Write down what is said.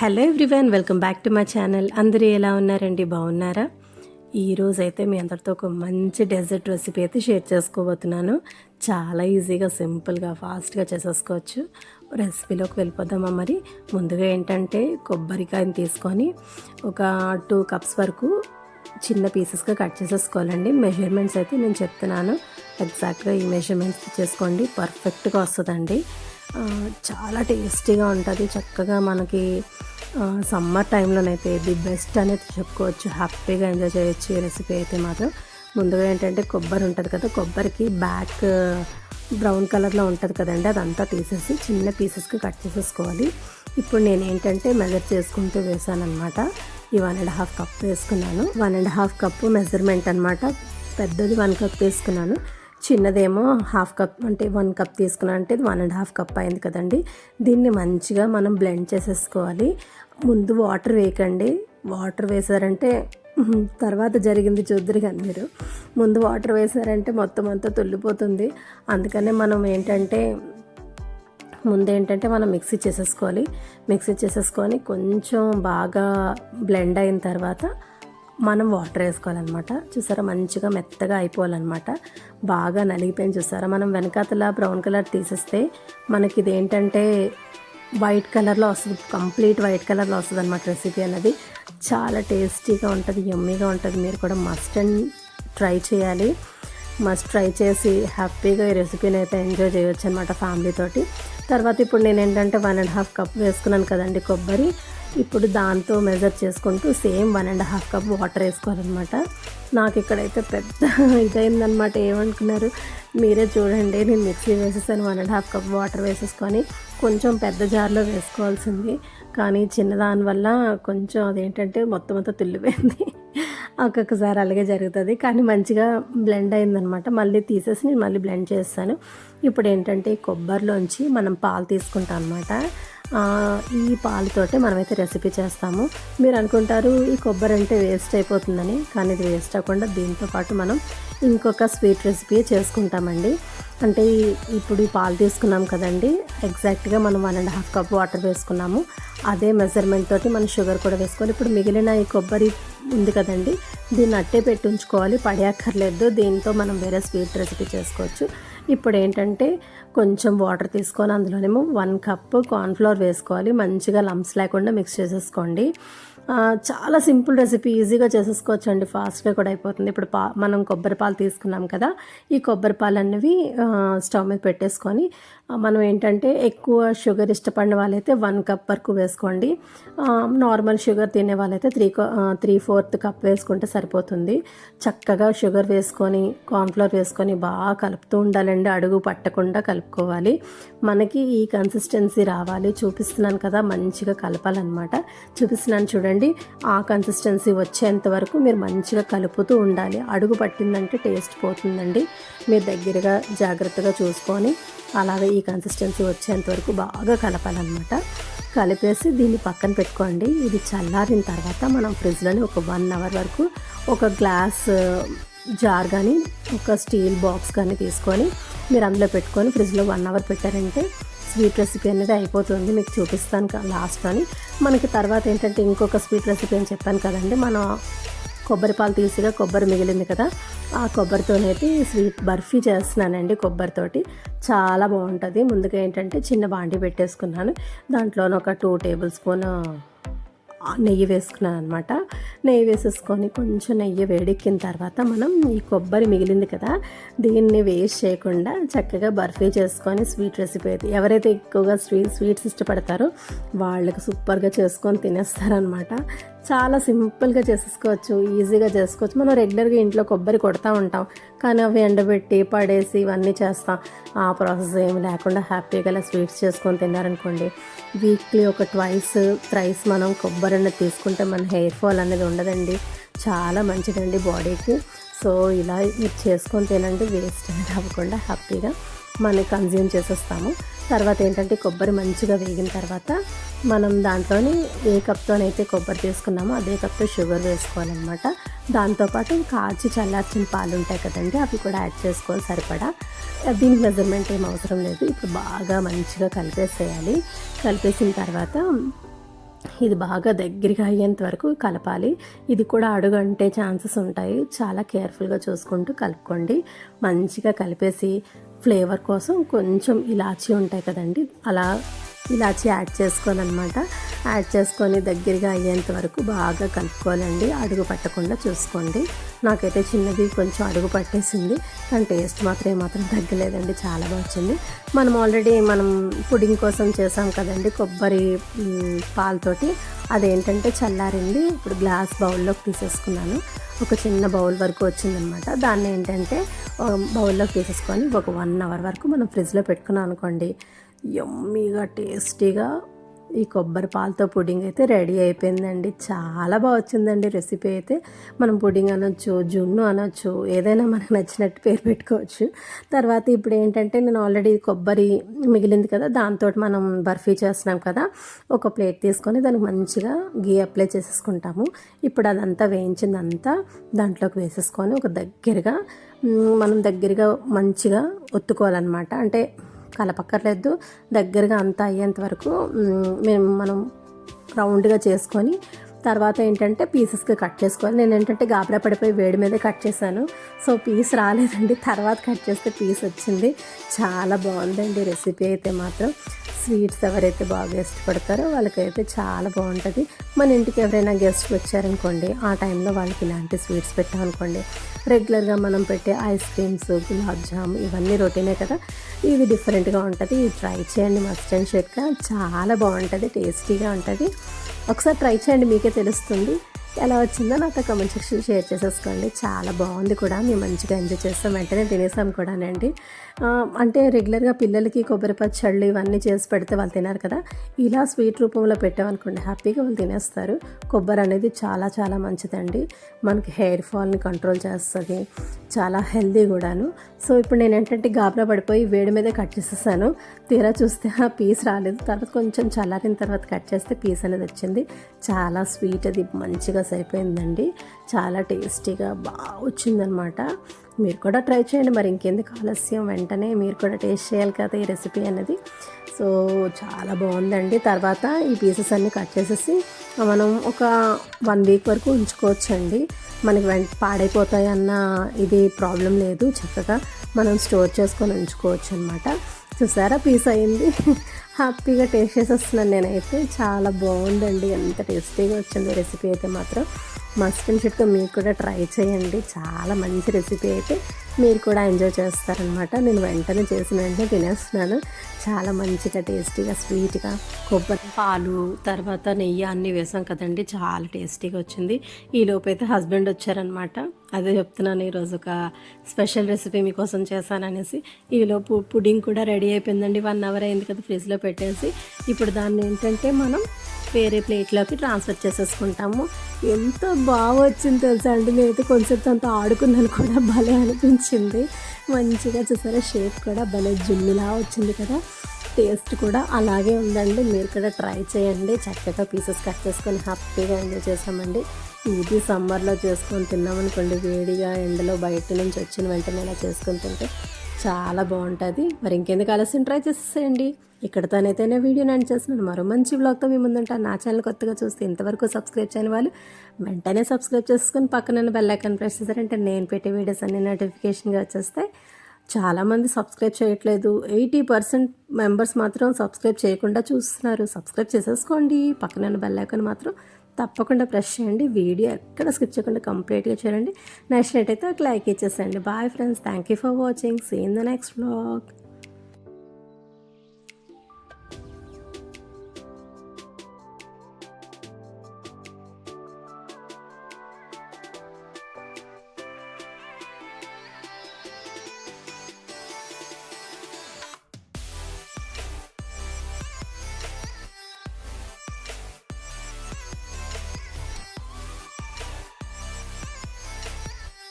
Hello everyone welcome back to my channel. అందరూ ఎలా ఉన్నారండి? బాగున్నారా? ఈరోజు అయితే మీ అందరితో ఒక మంచి డెజర్ట్ రెసిపీ అయితే షేర్ చేసుకోబోతున్నాను. చాలా ఈజీగా సింపుల్గా ఫాస్ట్గా చేసేసుకోవచ్చు. రెసిపీలోకి వెళ్ళిపోదామా మరి? ముందుగా ఏంటంటే కొబ్బరికాయని తీసుకొని ఒక టూ కప్స్ వరకు చిన్న పీసెస్గా కట్ చేసేసుకోవాలండి. మెజర్మెంట్స్ అయితే నేను చెప్తున్నాను. ఎగ్జాక్ట్గా ఈ మెజర్మెంట్స్ చేసుకోండి పర్ఫెక్ట్గా వస్తుందండి. చాలా టేస్టీగా ఉంటుంది. చక్కగా మనకి సమ్మర్ టైంలోనైతే ది బెస్ట్ అనేది చెప్పుకోవచ్చు. హ్యాపీగా ఎంజాయ్ చేయొచ్చు ఈ రెసిపీ అయితే మాత్రం. ముందుగా ఏంటంటే కొబ్బరి ఉంటుంది కదా కొబ్బరికి బ్యాక్ బ్రౌన్ కలర్లో ఉంటుంది కదండి అదంతా తీసేసి చిన్న పీసెస్కి కట్ చేసేసుకోవాలి. ఇప్పుడు నేను ఏంటంటే మెజర్ చేసుకుంటూ వేసాను అనమాట ఈ వన్ అండ్ హాఫ్ కప్ వేసుకున్నాను. One and half cup measurement అనమాట పెద్దది వన్ కప్ వేసుకున్నాను. చిన్నదేమో హాఫ్ కప్ అంటే వన్ కప్ తీసుకున్నాను అంటే వన్ అండ్ హాఫ్ కప్ అయింది కదండి. దీన్ని మంచిగా మనం బ్లెండ్ చేసేసుకోవాలి. ముందు వాటర్ వేయకండి. వాటర్ వేసారంటే తర్వాత జరిగింది చూద్దరు కానీ మీరు. ముందు వాటర్ వేసారంటే మొత్తం అంతా తుల్లిపోతుంది. అందుకనే మనం ఏంటంటే ముందు ఏంటంటే మనం మిక్సీ చేసేసుకోవాలి. మిక్సీ చేసేసుకొని కొంచెం బాగా బ్లెండ్ అయిన తర్వాత మనం వాటర్ వేసుకోవాలన్నమాట. చూసారా? మంచిగా మెత్తగా అయిపోవాలన్నమాట. బాగా నలిగిపోయింది చూసారా? మనం వెనకాతల బ్రౌన్ కలర్ తీసేస్తే మనకి ఇది ఏంటంటే వైట్ కలర్లో వస్తుంది. కంప్లీట్ వైట్ కలర్లో వస్తుంది అనమాట రెసిపీ అనేది. చాలా టేస్టీగా ఉంటుంది యమ్మీగా ఉంటుంది. మీరు కూడా మస్ట్ అండ్ ట్రై చేయాలి. మస్ట్ ట్రై చేసి హ్యాపీగా ఈ రెసిపీని అయితే ఎంజాయ్ చేయొచ్చు అనమాట ఫ్యామిలీ తోటి తర్వాత ఇప్పుడు నేను ఏంటంటే వన్ అండ్ హాఫ్ కప్ వేసుకున్నాను కదండి కొబ్బరి. ఇప్పుడు దాంతో మెజర్ చేసుకుంటూ same one and half cup water వేసుకోవాలన్నమాట. నాకు ఇక్కడైతే పెద్ద ఇదైందనమాట ఏమనుకున్నారు? మీరే చూడండి నేను మిక్సీ వేసేసాను one and half cup water వేసేసుకొని కొంచెం పెద్ద జార్లో వేసుకోవాల్సింది. కానీ చిన్నదాని వల్ల కొంచెం అదేంటంటే మొత్తం అంతా తుల్లిపోయింది. ఒక్కొక్కసారి అలాగే జరుగుతుంది. కానీ మంచిగా బ్లెండ్ అయిందనమాట మళ్ళీ తీసేసి నేను మళ్ళీ బ్లెండ్ చేస్తాను. ఇప్పుడు ఏంటంటే కొబ్బరిలోంచి మనం పాలు తీసుకుంటాం అనమాట ఈ పాలతోటే మనమైతే రెసిపీ చేస్తాము. మీరు అనుకుంటారు ఈ కొబ్బరి అంటే వేస్ట్ అయిపోతుందని కానీ ఇది వేస్ట్ అవ్వకుండా దీంతో పాటు మనం ఇంకొక స్వీట్ రెసిపీ చేసుకుంటామండి. అంటే ఇప్పుడు ఈ పాలు తీసుకున్నాం కదండి ఎగ్జాక్ట్గా మనం one and half cup water వేసుకున్నాము. అదే మెజర్మెంట్ తోటి మనం షుగర్ కూడా వేసుకోవాలి. ఇప్పుడు మిగిలిన ఈ కొబ్బరి ఉంది కదండి దీన్ని అట్టే పెట్టి ఉంచుకోవాలి. పడేయక్కర్లేదు దీంతో మనం వేరే స్వీట్ రెసిపీ చేసుకోవచ్చు. ఇప్పుడు ఏంటంటే కొంచెం వాటర్ తీసుకొని అందులోనేమో వన్ కప్ కార్న్ఫ్లవర్ వేసుకోవాలి. మంచిగా లంప్స్ లేకుండా మిక్స్ చేసేసుకోండి. చాలా సింపుల్ రెసిపీ ఈజీగా చేసేసుకోవచ్చు అండి ఫాస్ట్గా కూడా అయిపోతుంది. ఇప్పుడు పా మనం కొబ్బరి పాలు తీసుకున్నాం కదా ఈ కొబ్బరి పాలు అనేవి స్టవ్ మీద పెట్టేసుకొని మనం ఏంటంటే ఎక్కువ షుగర్ ఇష్టపడిన వాళ్ళైతే వన్ కప్ వరకు వేసుకోండి. నార్మల్ షుగర్ తినే వాళ్ళైతే త్రీ త్రీ ఫోర్త్ కప్ వేసుకుంటే సరిపోతుంది. చక్కగా షుగర్ వేసుకొని కార్న్ఫ్లవర్ వేసుకొని బాగా కలుపుతూ ఉండాలండి. అడుగు పట్టకుండా కలుపుకోవాలి. మనకి ఈ కన్సిస్టెన్సీ రావాలి. చూపిస్తున్నాను కదా మంచిగా కలపాలన్నమాట. చూపిస్తున్నాను చూడండి ఆ కన్సిస్టెన్సీ వచ్చేంత వరకు మీరు మంచిగా కలుపుతూ ఉండాలి. అడుగు పట్టిందంటే టేస్ట్ పోతుందండి. మీరు దగ్గరగా జాగ్రత్తగా చూసుకొని అలాగే ఈ కన్సిస్టెన్సీ వచ్చేంత వరకు బాగా కలపాలన్నమాట. కలిపేసి దీన్ని పక్కన పెట్టుకోండి. ఇది చల్లారిన తర్వాత మనం ఫ్రిడ్జ్లోని ఒక వన్ అవర్ వరకు ఒక గ్లాస్ జార్ కానీ ఒక స్టీల్ బాక్స్ కానీ తీసుకొని మీరు అందులో పెట్టుకొని ఫ్రిడ్జ్లో వన్ అవర్ పెట్టారంటే స్వీట్ రెసిపీ అనేది అయిపోతుంది. మీకు చూపిస్తాను కా- లాస్ట్లోని మనకి తర్వాత ఏంటంటే ఇంకొక స్వీట్ రెసిపీ అని చెప్పాను కదండి. మనం కొబ్బరి పాలు తీసిగా కొబ్బరి మిగిలింది కదా ఆ కొబ్బరితోనైతే స్వీట్ బర్ఫీ చేస్తున్నానండి కొబ్బరితోటి. చాలా బాగుంటుంది. ముందుగా ఏంటంటే చిన్న బాండి పెట్టేసుకున్నాను. దాంట్లోనే ఒక టూ టేబుల్ స్పూన్ నెయ్యి వేసుకున్నాను అనమాట నెయ్యి వేసేసుకొని కొంచెం నెయ్యి వేడెక్కిన తర్వాత మనం ఈ కొబ్బరి మిగిలింది కదా దీన్ని వేస్ట్ చేయకుండా చక్కగా బర్ఫీ చేసుకొని స్వీట్ రెసిపీ అయితే ఎవరైతే ఎక్కువగా స్వీట్ స్వీట్స్ ఇష్టపడతారో వాళ్ళకి సూపర్గా చేసుకొని తినేస్తారనమాట చాలా సింపుల్గా చేసేసుకోవచ్చు ఈజీగా చేసుకోవచ్చు. మనం రెగ్యులర్గా ఇంట్లో కొబ్బరి కొడతా ఉంటాం. కానీ అవి ఎండబెట్టి పడేసి ఇవన్నీ చేస్తాం. ఆ ప్రాసెస్ ఏమి లేకుండా హ్యాపీగా ఇలా స్వీట్స్ చేసుకొని తిన్నారనుకోండి వీక్లీ ఒక ట్వైస్ థ్రైస్ మనం కొబ్బరి అనేది తీసుకుంటే మన హెయిర్ ఫాల్ అనేది ఉండదండి. చాలా మంచిదండి బాడీకి సో ఇలా మీరు చేసుకొని తినండి వేస్ట్ అనేది అవ్వకుండా హ్యాపీగా మనం కన్జ్యూమ్ చేసేస్తాము. తర్వాత ఏంటంటే కొబ్బరి మంచిగా వేగిన తర్వాత మనం దాంట్లోని ఏ కప్తోనైతే కొబ్బరి తీసుకున్నామో అదే కప్తో షుగర్ వేసుకోవాలన్నమాట. దాంతోపాటు కాచి చల్లార్చిన పాలు ఉంటాయి కదండి అవి కూడా యాడ్ చేసుకోవాలి సరిపడా. దీనికి మెజర్మెంట్ ఏం అవసరం లేదు. ఇప్పుడు బాగా మంచిగా కలిపేసేయాలి. కలిపేసిన తర్వాత ఇది బాగా దగ్గరగా అయ్యేంత వరకు కలపాలి. ఇది కూడా అడుగు అంటే ఛాన్సెస్ ఉంటాయి. చాలా కేర్ఫుల్గా చూసుకుంటూ కలుపుకోండి. మంచిగా కలిపేసి ఫ్లేవర్ కోసం కొంచెం ఇలాచీ ఉంటాయి కదండి. అలా ఇలాచి యాడ్ చేసుకోవాలన్నమాట యాడ్ చేసుకొని దగ్గరగా అయ్యేంత వరకు బాగా కలుపుకోవాలండి. అడుగు పట్టకుండా చూసుకోండి. నాకైతే చిన్నది కొంచెం అడుగు పట్టేసింది. కానీ టేస్ట్ మాత్రం ఏమాత్రం తగ్గలేదండి. చాలా బాగా వచ్చింది. మనం ఆల్రెడీ మనం పుడింగ్ కోసం చేసాం కదండి కొబ్బరి పాలతోటి. అదేంటంటే చల్లారింది. ఇప్పుడు గ్లాస్ బౌల్లోకి తీసేసుకున్నాను. ఒక చిన్న బౌల్ వరకు వచ్చిందనమాట దాన్ని ఏంటంటే బౌల్లోకి తీసేసుకొని ఒక వన్ అవర్ వరకు మనం ఫ్రిడ్జ్లో పెట్టుకున్నాం అనుకోండి. యమ్మీగా టేస్టీగా ఈ కొబ్బరి పాలతో పుడింగ్ అయితే రెడీ అయిపోయిందండి. చాలా బాగా వచ్చిందండి రెసిపీ అయితే. మనం పుడింగ్ అనొచ్చు జున్ను అనొచ్చు ఏదైనా మనకు నచ్చినట్టు పేరు పెట్టుకోవచ్చు. తర్వాత ఇప్పుడు ఏంటంటే నేను ఆల్రెడీ కొబ్బరి మిగిలింది కదా దాంతో మనం బర్ఫీ చేస్తున్నాం కదా ఒక ప్లేట్ తీసుకొని దానికి మంచిగా గీ అప్లై చేసేసుకుంటాము. ఇప్పుడు అదంతా వేయించిందంతా దాంట్లోకి వేసేసుకొని ఒక దగ్గరగా మనం దగ్గరగా మంచిగా ఒత్తుకోవాలన్నమాట. అంటే కలపక్కర్లేదు. దగ్గరగా అంతా అయ్యేంత వరకు మేము మనం రౌండ్గా చేసుకొని తర్వాత ఏంటంటే పీసెస్కి కట్ చేసుకోవాలి. నేను ఏంటంటే గాబరా పడిపోయి వేడి మీదే కట్ చేశాను. సో పీస్ రాలేదండి. తర్వాత కట్ చేస్తే పీస్ వచ్చింది. చాలా బాగుందండి రెసిపీ అయితే మాత్రం. స్వీట్స్ ఎవరైతే బాగా ఇష్టపడతారో వాళ్ళకైతే చాలా బాగుంటుంది. మన ఇంటికి ఎవరైనా గెస్ట్లు వచ్చారనుకోండి ఆ టైంలో వాళ్ళకి ఇలాంటి స్వీట్స్ పెట్టామనుకోండి రెగ్యులర్గా మనం పెట్టే ఐస్ క్రీమ్స్ గులాబ్ జామ్ ఇవన్నీ రొటీనే కదా. ఇది డిఫరెంట్గా ఉంటుంది. ఇది ట్రై చేయండి మస్ట్ అండ్ షెట్గా చాలా బాగుంటుంది టేస్టీగా ఉంటుంది. ఒకసారి ట్రై చేయండి మీకే తెలుస్తుంది. ఎలా వచ్చిందో నాతో కమెంట్ సెక్షన్ షేర్ చేసేసుకోండి. చాలా బాగుంది కూడా. మేము మంచిగా ఎంజాయ్ చేస్తాం. వెంటనే తినేసాం కూడానండి. అంటే రెగ్యులర్గా పిల్లలకి కొబ్బరి పచ్చళ్ళు ఇవన్నీ చేసి పెడితే వాళ్ళు తినారు కదా. ఇలా స్వీట్ రూపంలో పెట్టామనుకోండి హ్యాపీగా వాళ్ళు తినేస్తారు. కొబ్బరి అనేది చాలా చాలా మంచిదండి. మనకి హెయిర్ ఫాల్ని కంట్రోల్ చేస్తుంది. చాలా హెల్దీ కూడాను. సో ఇప్పుడు నేను ఏంటంటే గాబరా పడిపోయి వేడి మీదే కట్ చేసేసాను. తీరా చూస్తే ఆ పీస్ రాలేదు. తర్వాత కొంచెం చల్లారిన తర్వాత కట్ చేస్తే పీస్ అనేది వచ్చింది. చాలా స్వీట్ అది. మంచిగా అయిపోయిందండి. చాలా టేస్టీగా బాగా వచ్చిందనమాట మీరు కూడా ట్రై చేయండి. మరి ఇంకెందుకు ఆలస్యం? వెంటనే మీరు కూడా టేస్ట్ చేయాలి కదా ఈ రెసిపీ అనేది. సో చాలా బాగుందండి. తర్వాత ఈ పీసెస్ అన్నీ కట్ చేసేసి మనం ఒక వన్ వీక్ వరకు ఉంచుకోవచ్చండి. మనకి వెంట పాడైపోతాయి అన్న ఇది ప్రాబ్లం లేదు. చక్కగా మనం స్టోర్ చేసుకొని ఉంచుకోవచ్చు అనమాట చూసారా? పీస్ అయింది. హ్యాపీగా టేస్ట్ చేసేస్తున్నాను నేనైతే. చాలా బాగుందండి. ఎంత టేస్టీగా వచ్చింది రెసిపీ అయితే మాత్రం. మస్కిన్ అండ్ మీకు కూడా ట్రై చేయండి. చాలా మంచి రెసిపీ అయితే. మీరు కూడా ఎంజాయ్ చేస్తారనమాట నేను వెంటనే చేసిన వెంటనే తినేస్తున్నాను. చాలా మంచిగా టేస్టీగా స్వీట్గా కొబ్బరి పాలు తర్వాత నెయ్యి అన్నీ వేసాం కదండి. చాలా టేస్టీగా వచ్చింది. ఈ లోపైతే హస్బెండ్ వచ్చారనమాట అదే చెప్తున్నాను ఈరోజు ఒక స్పెషల్ రెసిపీ మీకోసం చేశాననేసి. ఈలోపు పుడింగ్ కూడా రెడీ అయిపోయిందండి. వన్ అవర్ అయింది కదా ఫ్రిడ్జ్లో పెట్టేసి. ఇప్పుడు దాన్ని ఏంటంటే మనం వేరే ప్లేట్లోకి ట్రాన్స్ఫర్ చేసేసుకుంటాము. ఎంత బాగా వచ్చింది తెలుసా అండి? నేనైతే కొంచెం అంత ఆడుకున్నాను కూడా. భలే అనిపించింది. మంచిగా చూసారా? షేప్ కూడా భలే జున్నులా వచ్చింది కదా. టేస్ట్ కూడా అలాగే ఉందండి. మీరు కూడా ట్రై చేయండి. చక్కగా పీసెస్ కట్ చేసుకొని హ్యాపీగా ఎంజాయ్ చేసామండి ఇది సమ్మర్లో చేసుకొని తిన్నామనుకోండి వేడిగా ఎండలో బయట నుంచి వచ్చిన వెంటనే ఇలా చేసుకొని తింటే చాలా బాగుంటుంది. మరి ఇంకెందుకు ఆలస్యం? ట్రై చేసేసేయండి. ఇక్కడతోనైతేనే వీడియో నేను చేస్తున్నాను. మరో మంచి బ్లాగ్తో మీ ముందుంటాను. నా ఛానల్ కొత్తగా చూస్తే ఇంతవరకు సబ్స్క్రైబ్ చేయని వాళ్ళు వెంటనే సబ్స్క్రైబ్ చేసుకొని పక్కన బెల్ ఐకాన్ ప్రెస్ చేశారంటే నేను పెట్టే వీడియోస్ అన్ని నోటిఫికేషన్గా వచ్చేస్తాయి. చాలామంది సబ్స్క్రైబ్ చేయట్లేదు. ఎయిటీ పర్సెంట్ మెంబర్స్ మాత్రం సబ్స్క్రైబ్ చేయకుండా చూస్తున్నారు. సబ్స్క్రైబ్ చేసేసుకోండి. పక్కన బెల్ ఐకాన్ మాత్రం తప్పకుండా ప్రెస్ చేయండి. వీడియో ఎక్కడ స్కిప్ చేయకుండా కంప్లీట్గా చూడండి. నచ్చినట్టయితే ఒక లైక్ ఇచ్చేసేయండి. Bye friends. Thank you for watching. See in the next vlog.